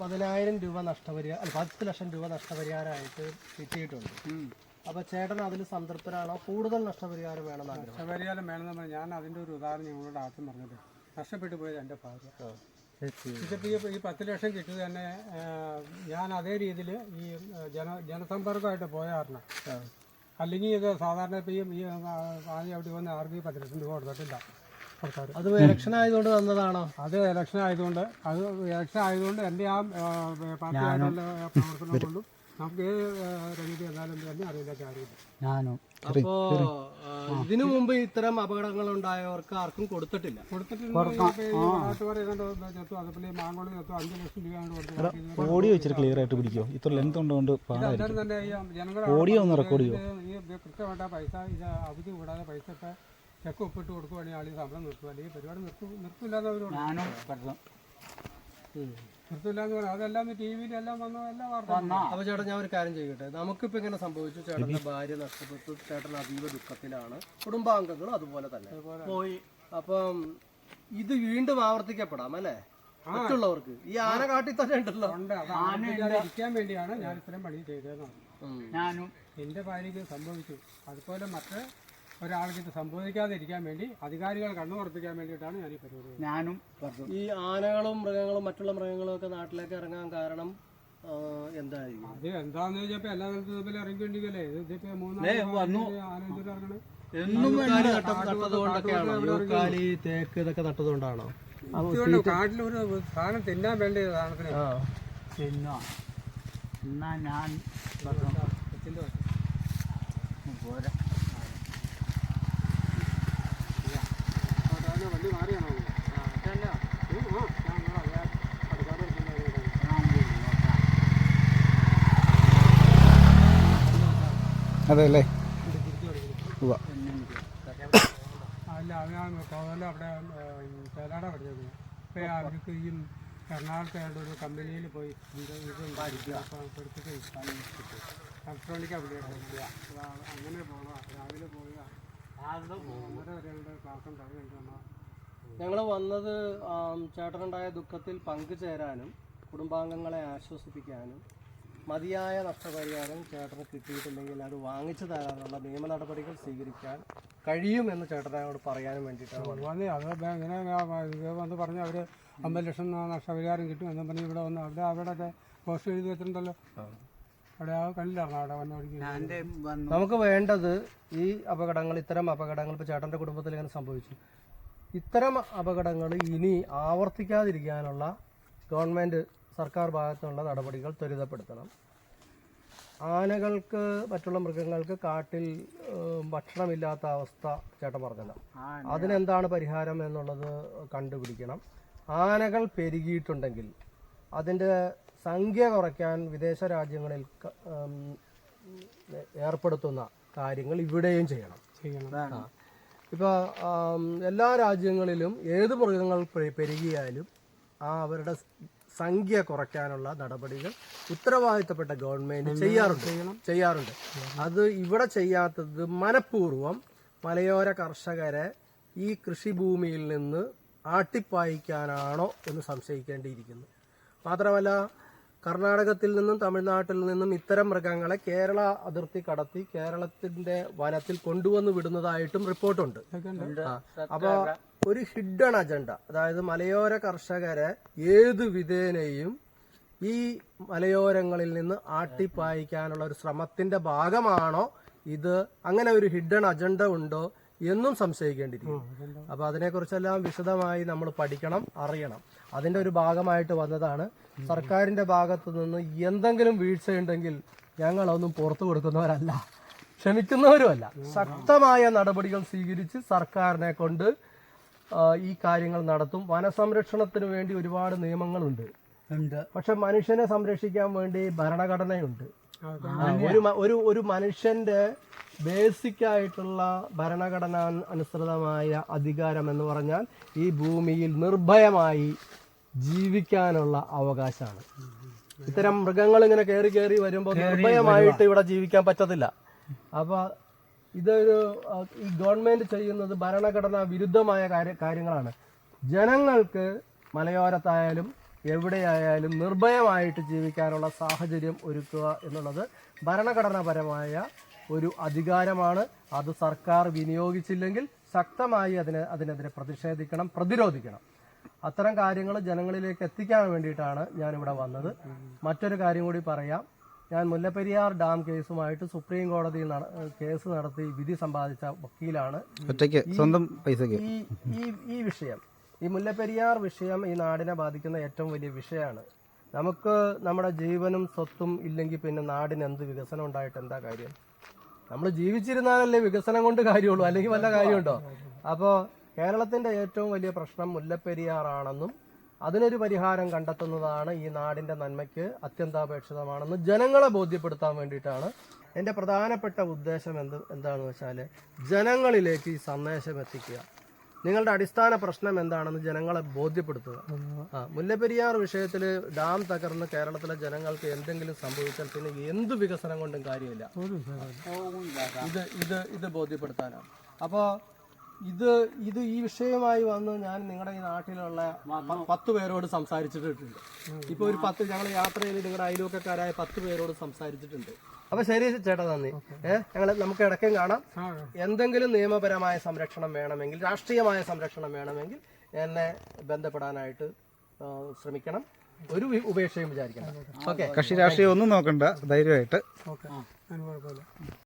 പതിനായിരം രൂപ നഷ്ടപരിഹാരം അല്ല പത്ത് ലക്ഷം രൂപ നഷ്ടപരിഹാരമായിട്ട് കിട്ടിയിട്ടുണ്ട്. അപ്പൊ ചേട്ടൻ അതിൽ സംതൃപ്തരാണോ? കൂടുതൽ നഷ്ടപരിഹാരം വേണമെന്ന് നഷ്ടപരിഹാരം വേണമെന്ന് പറഞ്ഞാൽ ഞാൻ അതിന്റെ ഒരു ഉദാഹരണം ഞങ്ങളോട് ആദ്യം പറഞ്ഞത് നഷ്ടപ്പെട്ടു പോയത് എന്റെ ഭാര്യ. ഇതിപ്പോൾ ഈ പത്ത് ലക്ഷം കിട്ടിയത് തന്നെ ഞാൻ അതേ രീതിയിൽ ഈ ജന ജനസമ്പർക്കമായിട്ട് പോയ കാരണം അല്ലെങ്കിൽ ഇത് സാധാരണ ഇപ്പം ഈ ഈ ആദ്യം അവിടെ വന്ന് ആർക്കും ഈ പത്ത് ലക്ഷം രൂപ കൊടുത്തിട്ടില്ല. സർക്കാർ അത് ഇലക്ഷൻ ആയതുകൊണ്ട് തന്നതാണോ അത് ഇലക്ഷൻ ആയതുകൊണ്ട് അത് ഇലക്ഷൻ ആയതുകൊണ്ട് എന്റെ ആ പാർട്ടിയായിട്ടുള്ള പ്രവർത്തനം കൊണ്ടും നമുക്ക് ഏത് ആ, രംഗത്ത് എന്നാലും തന്നെ അറിയില്ല കാര്യമില്ല. ഞാനോ. അപ്പോ ഇതിനു മുമ്പ് ഇത്തരം അപകടങ്ങൾ ഉണ്ടായവർക്ക് ആർക്കും കൊടുത്തിട്ടില്ല. നാട്ടുകാരെ ചത്തു? അതുപോലെ മാങ്കോളി ചത്തു. അഞ്ച് ലക്ഷം രൂപയാണ് കൊടുത്തത് ഓഡിയോ ഇച്ചിരി ക്ലിയർ ആയിട്ട് പിടിക്കോ. ഇത്ര ലെങ്ത് ഉണ്ടോണ്ട് പാടായിരിക്കും. ഓഡിയോ ഒന്ന് റെക്കോർഡ് ചെയ്യോ? ഈ കൃത്യമായിട്ട് പൈസ ഇത് അവധി കൂടാതെ പൈസ ഒക്കെ ചെക്ക് ഒപ്പിട്ട് കൊടുക്കുവാണെങ്കിൽ ആളീ സമരം നിർത്തും അല്ലെങ്കിൽ പരിപാടി നിർത്തും നിർത്തില്ലാന്ന് അവരോട് നിർത്തില്ല എന്ന് പറയാം. അതെല്ലാം ടി വിയിലെല്ലാം വന്നു എല്ലാം വാർത്ത അപ്പൊ ചേട്ടൻ ഞാൻ ഒരു കാര്യം ചെയ്യട്ടെ? നമുക്കിപ്പോ ഇങ്ങനെ സംഭവിച്ചു ചേട്ടന്റെ ഭാര്യ നഷ്ടപ്പെട്ടു ചേട്ടൻ അതീവ ദുഃഖത്തിലാണ്. കുടുംബാംഗങ്ങളും അതുപോലെ തന്നെ. പോയി. അപ്പം ഇത് വീണ്ടും ആവർത്തിക്കപ്പെടാം അല്ലേ? മറ്റുള്ളവർക്ക്. ഈ ആന കാട്ടി തന്നെ ഉണ്ടല്ലോ. ഇരിക്കാൻ വേണ്ടിയാണ് ഞാൻ ഇത്രയും പണി ചെയ്തതെന്നാണ്. ഞാനും. എന്റെ ഭാര്യയ്ക്ക് സംഭവിച്ചു. അതുപോലെ മറ്റ് ഒരാൾക്ക് ഇത് സംഭവിക്കാതിരിക്കാൻ വേണ്ടി അധികാരികൾ കണ്ണു ഉറപ്പിക്കാൻ വേണ്ടിയിട്ടാണ് ഞാൻ ഈ പരിപാടി ഞാനും പറഞ്ഞു ഈ ആനകളും മൃഗങ്ങളും മറ്റുള്ള മൃഗങ്ങളും ഒക്കെ നാട്ടിലേക്ക് ഇറങ്ങാൻ കാരണം എന്തായിരിക്കും? അത് എന്താന്ന് വെച്ചപ്പോ എല്ലാ സ്ഥലത്തും തമ്മിൽ ഇറങ്ങിക്കൊണ്ടിരിക്കല്ലേ ഇത് ഇതിപ്പോ ദേ, മൂന്നാൽ വന്നു. ആന എന്തിനാ ഇറങ്ങണേ. തേക്ക് ഇതൊക്കെ നട്ടതുകൊണ്ടാണോ ഇതുകൊണ്ട് കാട്ടിലൊരു സാധനം തിന്നാൻ വേണ്ടി സാധനത്തിന് ആ. തിന്നോ? എന്നാ ഞാൻ പറഞ്ഞു പോരാ സാധാരണ വണ്ടി മാറിയാണോ അതല്ല ഉം, ആ, ഞാൻ നിങ്ങളെ അറിയാം. അടുക്കളയിൽ ഇരിക്കുന്ന ആളാണ്. ഞാൻ നോക്കാം അതെ അല്ലേ കോതല അവിടെ ചേലാട പഠിച്ചത് ഇപ്പൊ അവർക്ക് ഈ എറണാകുളത്ത് ഒരു കമ്പനിയിൽ പോയി പഠിച്ചിട്ട് ഇലക്ട്രോണിക് അവിടെ അങ്ങനെ രാവിലെ പോവുക ഞങ്ങൾ വന്നത് ചേട്ടനുണ്ടായ ദുഃഖത്തിൽ പങ്കുചേരാനും കുടുംബാംഗങ്ങളെ ആശ്വസിപ്പിക്കാനും മതിയായ നഷ്ടപരിഹാരം ചേട്ടന് കിട്ടിയിട്ടില്ലെങ്കിൽ അത് വാങ്ങിച്ചു തരാനുള്ള നിയമ നടപടികൾ സ്വീകരിക്കാൻ കഴിയുമെന്ന് ചേട്ടനോട് പറയാനും വേണ്ടിയിട്ടാണ് അത് ഇങ്ങനെ വന്ന് പറഞ്ഞ് അവർ അമ്പത് ലക്ഷം നഷ്ടപരിഹാരം കിട്ടും എന്നും പറഞ്ഞ് ഇവിടെ വന്ന് അവിടെ അവിടെ പോസ്റ്റ് എഴുതി വെച്ചിട്ടുണ്ടല്ലോ. അവിടെ ആ കണ്ടില്ലായിരുന്നു അവിടെ വന്ന വഴിക്ക് വന്നു. നമുക്ക് വേണ്ടത് ഈ അപകടങ്ങൾ ഇത്തരം അപകടങ്ങൾ ഇപ്പോൾ ചേട്ടന്റെ കുടുംബത്തിൽ ഇങ്ങനെ സംഭവിച്ചു? ഇത്തരം അപകടങ്ങൾ ഇനി ആവർത്തിക്കാതിരിക്കാനുള്ള ഗവൺമെന്റ് സർക്കാർ ഭാഗത്തുനിന്നുള്ള നടപടികൾ ത്വരിതപ്പെടുത്തണം. ആനകൾക്ക് മറ്റുള്ള മൃഗങ്ങൾക്ക് കാട്ടിൽ ഭക്ഷണമില്ലാത്ത അവസ്ഥ ചേട്ടൻ പറഞ്ഞല്ലോ. അതിനെന്താണ് പരിഹാരം എന്നുള്ളത് കണ്ടുപിടിക്കണം. ആനകൾ പെരുകിയിട്ടുണ്ടെങ്കിൽ അതിന്റെ സംഖ്യ കുറയ്ക്കാൻ വിദേശ രാജ്യങ്ങളിൽ ഏർപ്പെടുത്തുന്ന കാര്യങ്ങൾ ഇവിടെയും ചെയ്യണം. ഇപ്പോൾ എല്ലാ രാജ്യങ്ങളിലും ഏത് മൃഗങ്ങൾ പെരുകിയാലും ആ അവരുടെ സംഖ്യ കുറയ്ക്കാനുള്ള നടപടികൾ ഉത്തരവാദിത്തപ്പെട്ട ഗവൺമെന്റ് ചെയ്യാറുണ്ട്. ചെയ്യാറുണ്ട്. അത് ഇവിടെ ചെയ്യാത്തത് മനഃപൂർവം മലയോര കർഷകരെ ഈ കൃഷിഭൂമിയിൽ നിന്ന് ആട്ടിപ്പായിക്കാനാണോ എന്ന് സംശയിക്കേണ്ടിയിരിക്കുന്നു. മാത്രമല്ല കർണാടകത്തിൽ നിന്നും തമിഴ്നാട്ടിൽ നിന്നും ഇത്തരം മൃഗങ്ങളെ കേരള അതിർത്തി കടത്തി കേരളത്തിന്റെ വനത്തിൽ കൊണ്ടുവന്ന് വിടുന്നതായിട്ടും റിപ്പോർട്ടുണ്ട്. ആ. ഒരു ഹിഡൺ അജണ്ട. അതായത് മലയോര കർഷകരെ ഏത് വിധേനയും ഈ മലയോരങ്ങളിൽ നിന്ന് ആട്ടിപ്പായിക്കാനുള്ള ഒരു ശ്രമത്തിന്റെ ഭാഗമാണോ ഇത്? അങ്ങനെ ഒരു ഹിഡൺ അജണ്ട ഉണ്ടോ എന്നും സംശയിക്കേണ്ടിയിരിക്കും അപ്പൊ അതിനെക്കുറിച്ചെല്ലാം വിശദമായി നമ്മൾ പഠിക്കണം അറിയണം. അതിന്റെ ഒരു ഭാഗമായിട്ട് വന്നതാണ്. സർക്കാരിന്റെ ഭാഗത്തു നിന്ന് എന്തെങ്കിലും വീഴ്ചയുണ്ടെങ്കിൽ ഞങ്ങളൊന്നും പുറത്തു കൊടുക്കുന്നവരല്ല. ക്ഷമിക്കുന്നവരുമല്ല. ശക്തമായ നടപടികൾ സ്വീകരിച്ച് സർക്കാരിനെ കൊണ്ട് ഈ കാര്യങ്ങൾ നടത്തും. വനസംരക്ഷണത്തിന് വേണ്ടി ഒരുപാട് നിയമങ്ങളുണ്ട്. പക്ഷെ മനുഷ്യനെ സംരക്ഷിക്കാൻ വേണ്ടി ഭരണഘടനയുണ്ട്. ഒരു ഒരു ഒരു മനുഷ്യന്റെ ബേസിക് ആയിട്ടുള്ള ഭരണഘടന അനുസൃതമായ അധികാരം എന്ന് പറഞ്ഞാൽ ഈ ഭൂമിയിൽ നിർഭയമായി ജീവിക്കാനുള്ള അവകാശമാണ്. ഇത്തരം മൃഗങ്ങൾ ഇങ്ങനെ കയറി കയറി വരുമ്പോൾ നിർഭയമായിട്ട് ഇവിടെ ജീവിക്കാൻ പറ്റത്തില്ല. അപ്പൊ ഇതൊരു ഈ ഗവൺമെന്റ് ചെയ്യുന്നത് ഭരണഘടനാ വിരുദ്ധമായ കാര്യ- കാര്യങ്ങളാണ്. ജനങ്ങൾക്ക് മലയോരത്തായാലും എവിടെയായാലും നിർഭയമായിട്ട് ജീവിക്കാനുള്ള സാഹചര്യം ഒരുക്കുക എന്നുള്ളത് ഭരണഘടനാപരമായ ഒരു അധികാരമാണ്. അത് സർക്കാർ വിനിയോഗിച്ചില്ലെങ്കിൽ ശക്തമായി അതിനെ അതിനെതിരെ പ്രതിഷേധിക്കണം പ്രതിരോധിക്കണം. അത്തരം കാര്യങ്ങൾ ജനങ്ങളിലേക്ക് എത്തിക്കാൻ വേണ്ടിയിട്ടാണ് ഞാനിവിടെ വന്നത്. മറ്റൊരു കാര്യം കൂടി പറയാം. ഞാൻ മുല്ലപ്പെരിയാർ ഡാം കേസുമായിട്ട് സുപ്രീം കോടതിയിൽ കേസ് നടത്തി വിധി സമ്പാദിച്ച വക്കീലാണ്. സ്വന്തം പൈസക്ക് ഈ ഈ ഈ വിഷയം ഈ മുല്ലപ്പെരിയാർ വിഷയം ഈ നാടിനെ ബാധിക്കുന്ന ഏറ്റവും വലിയ വിഷയമാണ്. നമുക്ക് നമ്മുടെ ജീവനും സ്വത്തും ഇല്ലെങ്കിൽ പിന്നെ നാടിന് എന്ത് വികസനം ഉണ്ടായിട്ട് എന്താ കാര്യം? നമ്മൾ ജീവിച്ചിരുന്നാലല്ലേ വികസനം കൊണ്ട് കാര്യമുള്ളൂ അല്ലെങ്കിൽ വല്ല കാര്യമുണ്ടോ? അപ്പോൾ കേരളത്തിന്റെ ഏറ്റവും വലിയ പ്രശ്നം മുല്ലപ്പെരിയാറാണെന്നും അതിനൊരു പരിഹാരം കണ്ടെത്തുന്നതാണ് ഈ നാടിന്റെ നന്മയ്ക്ക് അത്യന്താപേക്ഷിതമാണെന്ന് ജനങ്ങളെ ബോധ്യപ്പെടുത്താൻ വേണ്ടിയിട്ടാണ്. എന്റെ പ്രധാനപ്പെട്ട ഉദ്ദേശം എന്ത് എന്താണെന്ന് വെച്ചാൽ ജനങ്ങളിലേക്ക് ഈ സന്ദേശം എത്തിക്കുക. നിങ്ങളുടെ അടിസ്ഥാന പ്രശ്നം എന്താണെന്ന് ജനങ്ങളെ ബോധ്യപ്പെടുത്തുക. ആ മുല്ലപ്പെരിയാർ വിഷയത്തിൽ ഡാം തകർന്ന് കേരളത്തിലെ ജനങ്ങൾക്ക് എന്തെങ്കിലും സംഭവിച്ചാൽ പിന്നെ എന്ത് വികസനം കൊണ്ടും കാര്യമില്ല. ഇത് ഇത് ഇത് ബോധ്യപ്പെടുത്താനാണ്. അപ്പോൾ ഇത് ഇത് ഈ വിഷയമായി വന്ന് ഞാൻ നിങ്ങളുടെ ഈ നാട്ടിലുള്ള പത്ത് പേരോട് സംസാരിച്ചിട്ടുണ്ട്. ഇപ്പൊ ഒരു പത്ത് ഞങ്ങൾ യാത്രയിൽ നിങ്ങളുടെ അയൽവക്കക്കാരായ പത്ത് പേരോട് സംസാരിച്ചിട്ടുണ്ട്. അപ്പൊ ശരി ചേട്ടാ നന്ദി. ഏഹ് ഞങ്ങൾ നമുക്ക് ഇടയ്ക്കും കാണാം. എന്തെങ്കിലും നിയമപരമായ സംരക്ഷണം വേണമെങ്കിൽ രാഷ്ട്രീയമായ സംരക്ഷണം വേണമെങ്കിൽ എന്നെ ബന്ധപ്പെടാനായിട്ട് ശ്രമിക്കണം. ഒരു ഉപേക്ഷയും വിചാരിക്കണം ഓക്കെ. കക്ഷി രാഷ്ട്രീയം ഒന്നും നോക്കണ്ട ധൈര്യമായിട്ട്. ഓക്കെ.